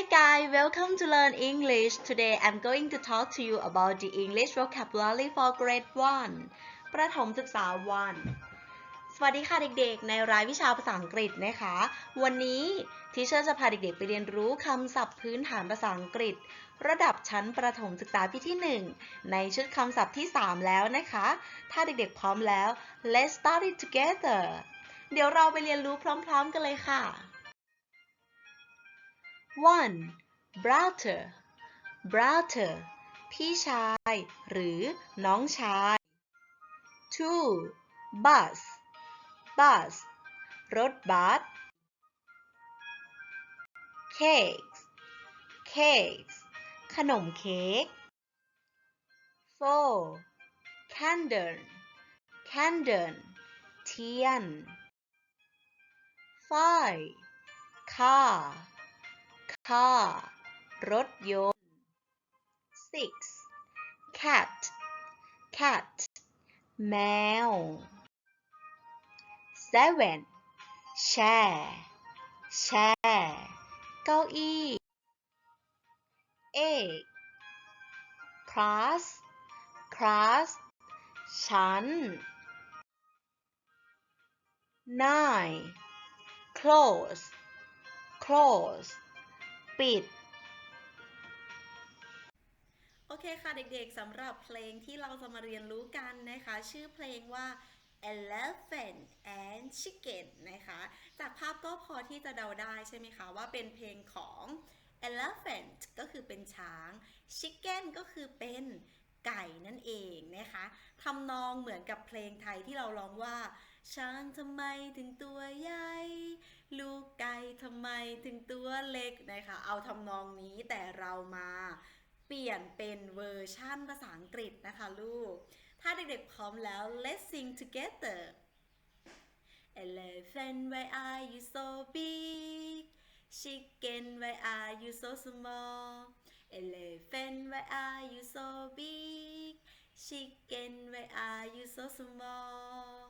Hi guys, welcome to Learn English. Today I'm going to talk to you about the English vocabulary for grade 1 ประถมศึกษา 1 สวัสดีค่ะเด็กๆ ในรายวิชาภาษาอังกฤษนะคะ วันนี้ทีเชอร์จะพาเด็กๆ ไปเรียนรู้คำศัพท์พื้นฐานภาษาอังกฤษ ระดับชั้นประถมศึกษาปีที่ 1 ในชุดคำศัพท์ที่ 3 แล้วนะคะ ถ้าเด็กๆ พร้อมแล้ว let's start it together เดี๋ยวเราไปเรียนรู้พร้อม ๆ กันเลยค่ะ one brother brother พี่ชาย หรือน้องชาย two bus bus รถบัส cakes cakes ขนมเค้ก four candle candle เทียน five car car รถยนต์ six cat cat แมว seven chair chair เก้าอี้ eight class class ชั้น nine close close ปิด โอเคค่ะเด็กๆสำหรับเพลงที่เราจะมาเรียนรู้กันนะคะ ชื่อเพลงว่า Elephant and Chicken นะคะ จากภาพก็พอที่จะเดาได้ใช่ไหมคะว่าเป็นเพลงของ Elephant ก็คือเป็นช้าง Chicken ก็คือเป็นไก่นั่นเองนะคะทำนองเหมือนกับเพลงไทยที่เราร้องว่า ช้างทำไมถึงตัวใหญ่ ลูกไก่ทำไมถึงตัวเล็กนะคะ เอาทำนองนี้แต่เรามาเปลี่ยนเป็นเวอร์ชั่นภาษาอังกฤษนะคะลูก ถ้าเด็กๆพร้อมแล้ว let's sing together Elephant why are you so big Chicken why are you so small Elephant why are you so big Chicken why are you so small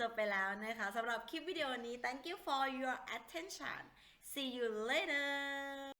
จบไปแล้วนะคะสำหรับคลิปวิดีโอนี้ thank you for your attention see you later